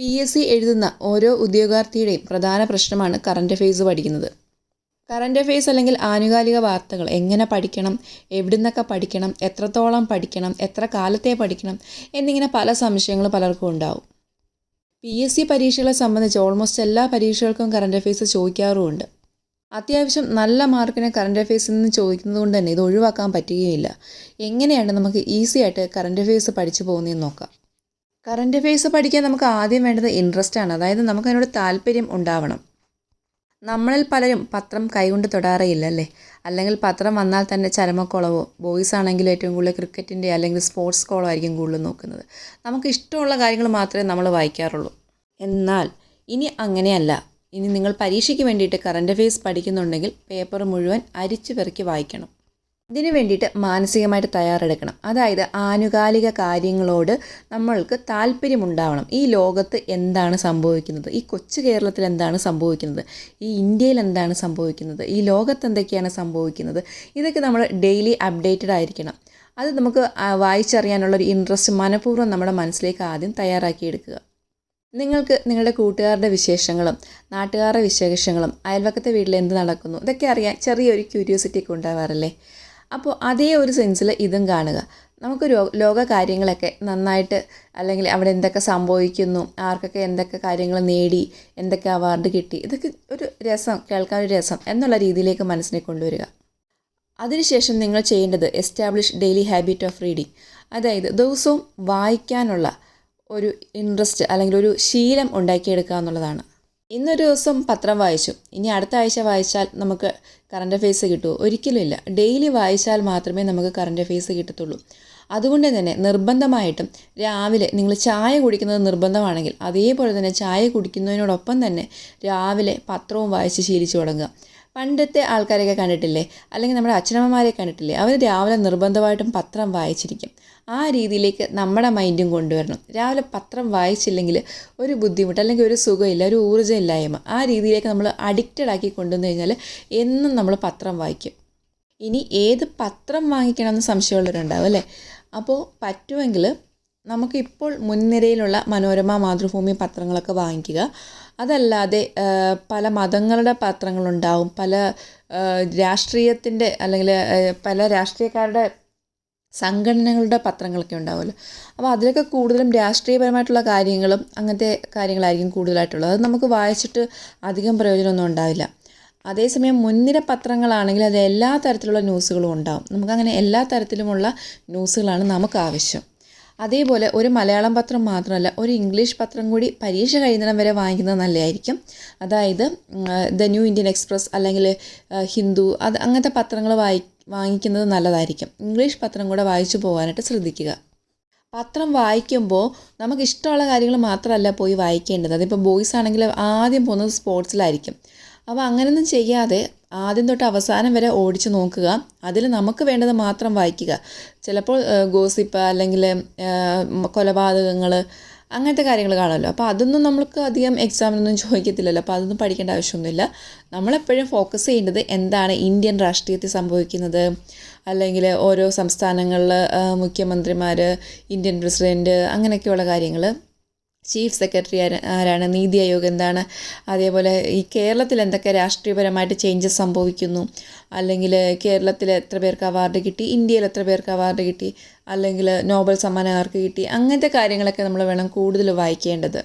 P S C എഴുതുന്ന ഓരോ ഉദ്യോഗാർത്ഥിയുടെയും പ്രധാന പ്രശ്നമാണ് കറണ്ട് അഫേഴ്സ് പഠിക്കുന്നത്. കറണ്ട് അഫേഴ്സ് അല്ലെങ്കിൽ ആനുകാലിക വാർത്തകൾ എങ്ങനെ പഠിക്കണം എവിടുന്നൊക്കെ പഠിക്കണം എത്രത്തോളം പഠിക്കണം എത്ര കാലത്തെ പഠിക്കണം എന്നിങ്ങനെ പല സംശയങ്ങൾ പലർക്കും ഉണ്ടാവും. പി എസ് സി പരീക്ഷകളെ സംബന്ധിച്ച് ഓൾമോസ്റ്റ് എല്ലാ പരീക്ഷകൾക്കും കറണ്ട് അഫെയ്സ് ചോദിക്കാറുമുണ്ട്. അത്യാവശ്യം നല്ല മാർക്കിന് കറണ്ട് അഫേഴ്സിൽ നിന്ന് ചോദിക്കുന്നത് കൊണ്ട് തന്നെ ഇത് ഒഴിവാക്കാൻ പറ്റുകയില്ല. എങ്ങനെയാണ് നമുക്ക് ഈസി ആയിട്ട് കറണ്ട് അഫേഴ്സ് പഠിച്ചു പോകുന്നതെന്ന് നോക്കാം. കറണ്ട് അഫെയർസ് പഠിക്കാൻ നമുക്ക് ആദ്യം വേണ്ടത് ഇൻട്രസ്റ്റ് ആണ്. അതായത് നമുക്ക് അതിനോട് താല്പര്യം ഉണ്ടാവണം. നമ്മളിൽ പലരും പത്രം കൈകൊണ്ട് തൊടാറേയില്ല അല്ലേ? അല്ലെങ്കിൽ പത്രം വന്നാൽ തന്നെ ചരമക്കുളവോ ബോയ്സ് ആണെങ്കിൽ ഏറ്റവും കൂടുതൽ ക്രിക്കറ്റിന്റെ അല്ലെങ്കിൽ സ്പോർട്സ് കോളോ ആയിരിക്കും കൂടുതൽ നോക്കുന്നത്. നമുക്ക് ഇഷ്ടമുള്ള കാര്യങ്ങൾ മാത്രമേ നമ്മൾ വായിക്കാറുള്ളൂ. എന്നാൽ ഇനി അങ്ങനെയല്ല. ഇനി നിങ്ങൾ പരീക്ഷയ്ക്ക് വേണ്ടിയിട്ട് കറണ്ട് അഫെയർസ് പഠിക്കുന്നുണ്ടെങ്കിൽ പേപ്പർ മുഴുവൻ അരിച്ചു പെറുക്കി വായിക്കണം. ഇതിന് വേണ്ടിയിട്ട് മാനസികമായിട്ട് തയ്യാറെടുക്കണം. അതായത് ആനുകാലിക കാര്യങ്ങളോട് നമ്മൾക്ക് താല്പര്യമുണ്ടാവണം. ഈ ലോകത്ത് എന്താണ് സംഭവിക്കുന്നത്? ഈ കൊച്ചു കേരളത്തിൽ എന്താണ് സംഭവിക്കുന്നത്? ഈ ഇന്ത്യയിൽ എന്താണ് സംഭവിക്കുന്നത്? ഈ ലോകത്ത് എന്തൊക്കെയാണ് സംഭവിക്കുന്നത്? ഇതൊക്കെ നമ്മൾ ഡെയിലി അപ്ഡേറ്റഡ് ആയിരിക്കണം. അത് നമുക്ക് വായിച്ചറിയാനുള്ളൊരു ഇൻട്രസ്റ്റ് മനഃപൂർവം നമ്മുടെ മനസ്സിലേക്ക് ആദ്യം തയ്യാറാക്കിയെടുക്കുക. നിങ്ങൾക്ക് നിങ്ങളുടെ കൂട്ടുകാരുടെ വിശേഷങ്ങളും നാട്ടുകാരുടെ വിശേഷങ്ങളും അയൽവക്കത്തെ വീട്ടിൽ എന്ത് നടക്കുന്നു ഇതൊക്കെ അറിയാൻ ചെറിയൊരു ക്യൂരിയോസിറ്റി ഒക്കെ ഉണ്ടാവാറില്ലേ? അപ്പോൾ അതേ ഒരു സെൻസിൽ ഇതും കാണുക. നമുക്ക് ലോക കാര്യങ്ങളൊക്കെ നന്നായിട്ട് അല്ലെങ്കിൽ അവിടെ എന്തൊക്കെ സംഭവിക്കുന്നു ആർക്കൊക്കെ എന്തൊക്കെ കാര്യങ്ങൾ നേടി എന്തൊക്കെ അവാർഡ് കിട്ടി ഇതൊക്കെ ഒരു രസം കേൾക്കാൻ ഒരു രസം എന്നുള്ള രീതിയിലേക്ക് മനസ്സിനെ കൊണ്ടുവരിക. അതിനുശേഷം നിങ്ങൾ ചെയ്യേണ്ടത് establish daily habit of reading അതായത് ദിവസവും വായിക്കാനുള്ള ഒരു ഇൻട്രസ്റ്റ് അല്ലെങ്കിൽ ഒരു ശീലം ഉണ്ടാക്കിയെടുക്കുക എന്നുള്ളതാണ്. ഇന്നൊരു ദിവസം പത്രം വായിച്ചു. ഇനി അടുത്ത ആഴ്ച വായിച്ചാൽ നമുക്ക് കറണ്ട് അഫെയർസ് കിട്ടുമോ ഒരിക്കലുമില്ല ഡെയിലി വായിച്ചാൽ മാത്രമേ നമുക്ക് കറണ്ട് അഫെയർസ് കിട്ടത്തുള്ളൂ. അതുകൊണ്ട് തന്നെ നിർബന്ധമായിട്ടും രാവിലെ നിങ്ങൾ ചായ കുടിക്കുന്നത് നിർബന്ധമാണെങ്കിൽ അതേപോലെ തന്നെ ചായ കുടിക്കുന്നതിനോടൊപ്പം തന്നെ രാവിലെ പത്രവും വായിച്ച് ശീലിച്ചു തുടങ്ങുക. പണ്ടത്തെ ആൾക്കാരെയൊക്കെ കണ്ടിട്ടില്ലേ? അല്ലെങ്കിൽ നമ്മുടെ അച്ഛനമ്മമാരെ കണ്ടിട്ടില്ലേ? അവർ രാവിലെ നിർബന്ധമായിട്ടും പത്രം വായിച്ചിരിക്കും. ആ രീതിയിലേക്ക് നമ്മുടെ മൈൻഡും കൊണ്ടുവരണം. രാവിലെ പത്രം വായിച്ചില്ലെങ്കിൽ ഒരു ബുദ്ധിമുട്ട് അല്ലെങ്കിൽ ഒരു സുഖമില്ല ഒരു ഊർജം ഇല്ലായ്മ ആ രീതിയിലേക്ക് നമ്മൾ അഡിക്റ്റഡ് ആക്കി കൊണ്ടുവന്നു കഴിഞ്ഞാൽ എന്നും നമ്മൾ പത്രം വായിക്കും. ഇനി ഏത് പത്രം വാങ്ങിക്കണമെന്ന് സംശയമുള്ളവരുണ്ടാവും അല്ലേ? അപ്പോൾ പറ്റുമെങ്കിൽ നമുക്കിപ്പോൾ മുൻനിരയിലുള്ള മനോരമ മാതൃഭൂമി പത്രങ്ങളൊക്കെ വാങ്ങിക്കുക. അതല്ലാതെ പല മതങ്ങളുടെ പത്രങ്ങളുണ്ടാവും. പല രാഷ്ട്രീയത്തിന്റെ അല്ലെങ്കിൽ പല രാഷ്ട്രീയക്കാരുടെ സംഘടനകളുടെ പത്രങ്ങളൊക്കെ ഉണ്ടാവുമല്ലോ. അപ്പോൾ അതിലൊക്കെ കൂടുതലും രാഷ്ട്രീയപരമായിട്ടുള്ള കാര്യങ്ങളും അങ്ങനത്തെ കാര്യങ്ങളായിരിക്കും കൂടുതലായിട്ടുള്ളത്. അത് നമുക്ക് വായിച്ചിട്ട് അധികം പ്രയോജനമൊന്നും ഉണ്ടാവില്ല. അതേസമയം മുൻനിര പത്രങ്ങളാണെങ്കിൽ അത് എല്ലാ തരത്തിലുള്ള ന്യൂസുകളും ഉണ്ടാവും. നമുക്കങ്ങനെ എല്ലാ തരത്തിലുമുള്ള ന്യൂസുകളാണ് നമുക്ക് ആവശ്യം. അതേപോലെ ഒരു മലയാളം പത്രം മാത്രമല്ല ഒരു ഇംഗ്ലീഷ് പത്രം കൂടി പരീക്ഷ കഴിയുന്നിടം വരെ വാങ്ങിക്കുന്നത് നല്ലതായിരിക്കും. അതായത് ദ ന്യൂ ഇന്ത്യൻ എക്സ്പ്രസ് അല്ലെങ്കിൽ ഹിന്ദു അത് അങ്ങനത്തെ പത്രങ്ങൾ വായി വാങ്ങിക്കുന്നത് നല്ലതായിരിക്കും. ഇംഗ്ലീഷ് പത്രം കൂടെ വായിച്ചു പോകാനായിട്ട് ശ്രദ്ധിക്കുക. പത്രം വായിക്കുമ്പോൾ നമുക്ക് ഇഷ്ടമുള്ള കാര്യങ്ങൾ മാത്രമല്ല പോയി വായിക്കേണ്ടത്. അതിപ്പോൾ ബോയ്സ് ആണെങ്കിൽ ആദ്യം പോകുന്നത് സ്പോർട്സിലായിരിക്കും. അപ്പോൾ അങ്ങനെയൊന്നും ചെയ്യാതെ ആദ്യം തൊട്ട് അവസാനം വരെ ഓടിച്ച് നോക്കുക. അതിൽ നമുക്ക് വേണ്ടത് മാത്രം വായിക്കുക. ചിലപ്പോൾ ഗോസിപ്പ് അല്ലെങ്കിൽ കൊലപാതകങ്ങൾ അങ്ങനത്തെ കാര്യങ്ങൾ കാണുമല്ലോ. അപ്പോൾ അതൊന്നും നമ്മൾക്ക് അധികം എക്സാമിനൊന്നും ചോദിക്കത്തില്ലല്ലോ. അപ്പോൾ അതൊന്നും പഠിക്കേണ്ട ആവശ്യമൊന്നുമില്ല. നമ്മളെപ്പോഴും ഫോക്കസ് ചെയ്യേണ്ടത് എന്താണ് ഇന്ത്യൻ രാഷ്ട്രീയത്തിൽ സംഭവിക്കുന്നത്? അല്ലെങ്കിൽ ഓരോ സംസ്ഥാനങ്ങളിൽ മുഖ്യമന്ത്രിമാർ ഇന്ത്യൻ പ്രസിഡന്റ് അങ്ങനെയൊക്കെയുള്ള കാര്യങ്ങൾ. ചീഫ് സെക്രട്ടറി ആരാണ്? നീതി ആയോഗ് എന്താണ്? അതേപോലെ ഈ കേരളത്തിൽ എന്തൊക്കെ രാഷ്ട്രീയപരമായിട്ട് ചേഞ്ചസ് സംഭവിക്കുന്നു? അല്ലെങ്കിൽ കേരളത്തിൽ എത്ര പേർക്ക് അവാർഡ് കിട്ടി? ഇന്ത്യയിൽ എത്ര പേർക്ക് അവാർഡ് കിട്ടി? അല്ലെങ്കിൽ നോബൽ സമ്മാനം ആർക്ക് കിട്ടി? അങ്ങനത്തെ കാര്യങ്ങളൊക്കെ നമ്മൾ വേണം കൂടുതൽ വായിക്കേണ്ടത്.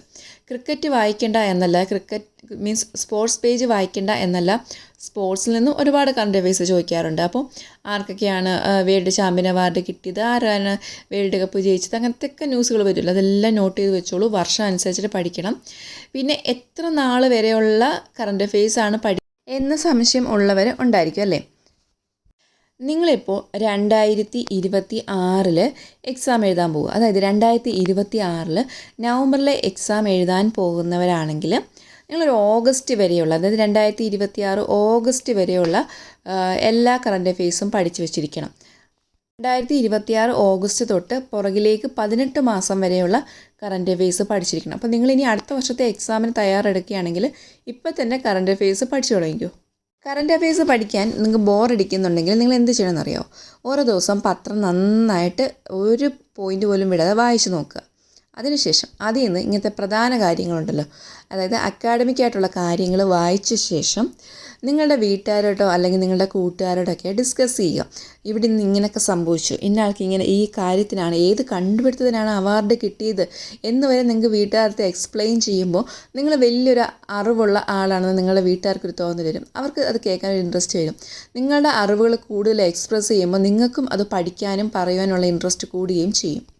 ക്രിക്കറ്റ് വായിക്കേണ്ട എന്നല്ല. ക്രിക്കറ്റ് മീൻസ് സ്പോർട്സ് പേജ് വായിക്കേണ്ട എന്നല്ല. സ്പോർട്സിൽ നിന്നും ഒരുപാട് കറണ്ട് അഫയേഴ്സ് ചോദിക്കാറുണ്ട്. അപ്പോൾ ആർക്കൊക്കെയാണ് വേൾഡ് ചാമ്പ്യൻ അവാർഡ് കിട്ടിയത്? ആരാണ് വേൾഡ് കപ്പ് ജയിച്ചത്? അങ്ങനത്തെ ഒക്കെ ന്യൂസുകൾ വരുമല്ലോ. അതെല്ലാം നോട്ട് ചെയ്ത് വെച്ചോളൂ. വർഷം അനുസരിച്ചിട്ട് പഠിക്കണം. പിന്നെ എത്ര നാൾ വരെയുള്ള കറണ്ട് അഫയേഴ്സ് ആണ് പഠി എന്ന സംശയം ഉള്ളവർ ഉണ്ടായിരിക്കും അല്ലേ? നിങ്ങളിപ്പോൾ രണ്ടായിരത്തി ഇരുപത്തി ആറിൽ എക്സാം എഴുതാൻ പോകുക അതായത് രണ്ടായിരത്തി ഇരുപത്തി ആറിൽ നവംബറിലെ എക്സാം എഴുതാൻ പോകുന്നവരാണെങ്കിൽ നിങ്ങളൊരു ഓഗസ്റ്റ് വരെയുള്ള അതായത് രണ്ടായിരത്തി ഇരുപത്തി ആറ് ഓഗസ്റ്റ് വരെയുള്ള എല്ലാ കറണ്ട് അഫെയർസും പഠിച്ചു വെച്ചിരിക്കണം. രണ്ടായിരത്തി ഇരുപത്തി ആറ് ഓഗസ്റ്റ് തൊട്ട് പുറകിലേക്ക് പതിനെട്ട് മാസം വരെയുള്ള കറണ്ട് അഫെയർസ് പഠിച്ചിരിക്കണം. അപ്പോൾ നിങ്ങൾ ഇനി അടുത്ത വർഷത്തെ എക്സാമിന് തയ്യാറെടുക്കുകയാണെങ്കിൽ ഇപ്പോൾ തന്നെ കറണ്ട് അഫെയർസ് പഠിച്ചു തുടങ്ങിക്കോ. കറണ്ട് അഫയേഴ്സ് പഠിക്കാൻ നിങ്ങൾക്ക് ബോറടിക്കുന്നുണ്ടെങ്കിൽ നിങ്ങൾ എന്ത് ചെയ്യണമെന്നറിയോ? ഓരോ ദിവസം പത്രം നന്നായിട്ട് ഒരു പോയിന്റ് പോലും വിടാതെ വായിച്ചു നോക്കുക. അതിനുശേഷം അതിൽ നിന്ന് ഇങ്ങനത്തെ പ്രധാന കാര്യങ്ങളുണ്ടല്ലോ. അതായത് അക്കാഡമിക് ആയിട്ടുള്ള കാര്യങ്ങൾ വായിച്ച ശേഷം നിങ്ങളുടെ വീട്ടുകാരോട്ടോ അല്ലെങ്കിൽ നിങ്ങളുടെ കൂട്ടുകാരോടൊക്കെ ഡിസ്കസ് ചെയ്യുക. ഇവിടെ നിന്ന് ഇങ്ങനെയൊക്കെ സംഭവിച്ചു. ഇന്ന ആൾക്ക് ഇങ്ങനെ ഈ കാര്യത്തിനാണ് ഏത് കണ്ടുപിടുത്തത്തിനാണ് അവാർഡ് കിട്ടിയത് എന്ന് വരെ നിങ്ങൾക്ക് വീട്ടുകാർക്ക് എക്സ്പ്ലെയിൻ ചെയ്യുമ്പോൾ നിങ്ങൾ വലിയൊരു അറിവുള്ള ആളാണെന്ന് നിങ്ങളുടെ വീട്ടുകാർക്ക് ഒരു തോന്നൽ വരും. അവർക്ക് അത് കേൾക്കാൻ ഒരു ഇൻട്രസ്റ്റ് വരും. നിങ്ങളുടെ അറിവുകൾ കൂടുതൽ എക്സ്പ്രസ് ചെയ്യുമ്പോൾ നിങ്ങൾക്കും അത് പഠിക്കാനും പറയുവാനുള്ള ഇൻട്രസ്റ്റ് കൂടുകയും ചെയ്യും.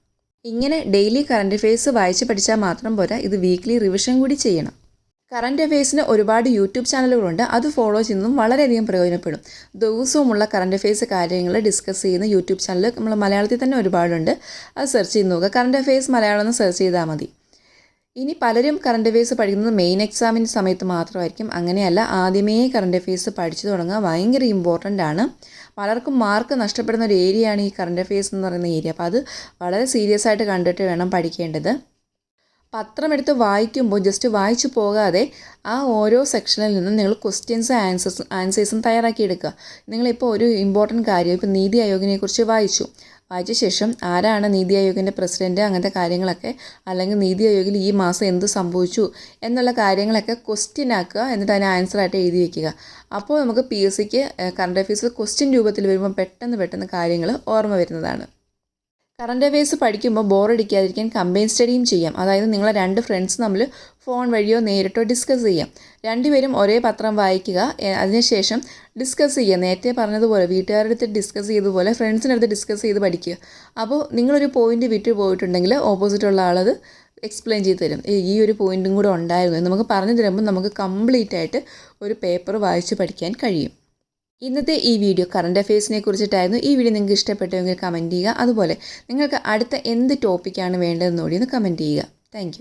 ഇങ്ങനെ ഡെയിലി കറണ്ട് അഫെയർസ് വായിച്ച് പഠിച്ചാൽ മാത്രം പോരാ ഇത് വീക്ക്ലി റിവിഷൻ കൂടി ചെയ്യണം. കറണ്ട് അഫെയർസിന് ഒരുപാട് യൂട്യൂബ് ചാനലുകളുണ്ട് അത് ഫോളോ ചെയ്യുന്നതും വളരെയധികം പ്രയോജനപ്പെടും. ദിവസവുമുള്ള കറണ്ട് അഫെയർസ് കാര്യങ്ങൾ ഡിസ്കസ് ചെയ്യുന്ന യൂട്യൂബ് ചാനൽ നമ്മൾ മലയാളത്തിൽ തന്നെ ഒരുപാടുണ്ട് അത് സെർച്ച് ചെയ്ത് നോക്കുക. കറണ്ട് അഫെയർസ് മലയാളം എന്ന് സെർച്ച് ചെയ്താൽ മതി. ഇനി പലരും കറണ്ട് അഫെയർസ് പഠിക്കുന്നത് മെയിൻ എക്സാമിന്റെ സമയത്ത് മാത്രമായിരിക്കും. അങ്ങനെയല്ല ആദ്യമേ കറണ്ട് അഫെയർസ് പഠിച്ചു തുടങ്ങുക ഭയങ്കര ഇമ്പോർട്ടന്റ് ആണ്. പലർക്കും മാർക്ക് നഷ്ടപ്പെടുന്ന ഒരു ഏരിയയാണ് ഈ കറണ്ട് അഫയേഴ്സ് എന്ന് പറയുന്ന ഏരിയ അപ്പോൾ അത് വളരെ സീരിയസ് ആയിട്ട് കണ്ടിട്ട് വേണം പഠിക്കേണ്ടത്. പത്രം എടുത്ത് വായിക്കുമ്പോൾ ജസ്റ്റ് വായിച്ചു പോകാതെ ആ ഓരോ സെക്ഷനിൽ നിന്നും നിങ്ങൾ ക്വസ്റ്റ്യൻസ് ആൻസേഴ്സ് ആൻസേഴ്സും തയ്യാറാക്കിയെടുക്കുക നിങ്ങളിപ്പോൾ ഒരു ഇമ്പോർട്ടന്റ് കാര്യം ഇപ്പോൾ നീതി ആയോഗിനെക്കുറിച്ച് വായിച്ചു. വായിച്ച ശേഷം ആരാണ് നീതി ആയോഗിന്റെ പ്രസിഡന്റ് അങ്ങനത്തെ കാര്യങ്ങളൊക്കെ അല്ലെങ്കിൽ നീതി ആയോഗിൽ ഈ മാസം എന്ത് സംഭവിച്ചു എന്നുള്ള കാര്യങ്ങളൊക്കെ ക്വസ്റ്റ്യൻ ആക്കുക എന്നിട്ട് അതിന് ആൻസറായിട്ട് എഴുതി വയ്ക്കുക അപ്പോൾ നമുക്ക് P S C current affairs question രൂപത്തിൽ വരുമ്പോൾ പെട്ടെന്ന് പെട്ടെന്ന് കാര്യങ്ങൾ ഓർമ്മ വരുന്നതാണ്. കറണ്ട് അഫയേഴ്സ് പഠിക്കുമ്പോൾ ബോറടിക്കാതിരിക്കാൻ കമ്പൈൻ സ്റ്റഡിയും ചെയ്യാം. അതായത് നിങ്ങളെ രണ്ട് ഫ്രണ്ട്സ് തമ്മിൽ ഫോൺ വഴിയോ നേരിട്ടോ ഡിസ്കസ് ചെയ്യാം. രണ്ടുപേരും ഒരേ പത്രം വായിക്കുക അതിനുശേഷം ഡിസ്കസ് ചെയ്യുക. നേരത്തെ പറഞ്ഞതുപോലെ വീട്ടുകാരുടെ അടുത്ത് ഡിസ്കസ് ചെയ്തതുപോലെ ഫ്രണ്ട്സിന്റെ അടുത്ത് ഡിസ്കസ് ചെയ്ത് പഠിക്കുക. അപ്പോൾ നിങ്ങളൊരു പോയിന്റ് വിട്ട് പോയിട്ടുണ്ടെങ്കിൽ ഓപ്പോസിറ്റുള്ള ആളത് എക്സ്പ്ലെയിൻ ചെയ്ത് തരും. "ഏയ് ഈ ഒരു പോയിന്റും കൂടെ ഉണ്ടായിരുന്നു. നമുക്ക് പറഞ്ഞു തരുമ്പോൾ നമുക്ക് കംപ്ലീറ്റ് ആയിട്ട് ഒരു പേപ്പർ വായിച്ച് പഠിക്കാൻ കഴിയും. ഇന്നത്തെ ഈ വീഡിയോ കറണ്ട് അഫയേഴ്സിനെ കുറിച്ചിട്ടായിരുന്നു. ഈ വീഡിയോ നിങ്ങൾക്ക് ഇഷ്ടപ്പെട്ടെങ്കിൽ കമന്റ് ചെയ്യുക. അതുപോലെ നിങ്ങൾക്ക് അടുത്ത എന്ത് ടോപ്പിക്കാണ് വേണ്ടതെന്ന് കൂടി ഒന്ന് കമന്റ് ചെയ്യുക. താങ്ക്